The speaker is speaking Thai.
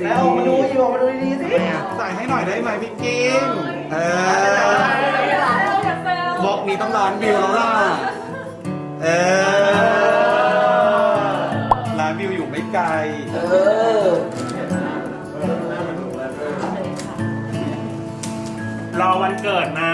สิแล้วมาดูอยู่ออกมาดูดีๆสิใส่ให้หน่อยได้ไหมพี่กิ้งเออบอกกนี้ต้องร้านวิวแล้วล่ะ เออร้านวิวอยู่ไม่ไกล เออรอวันเกิดนะ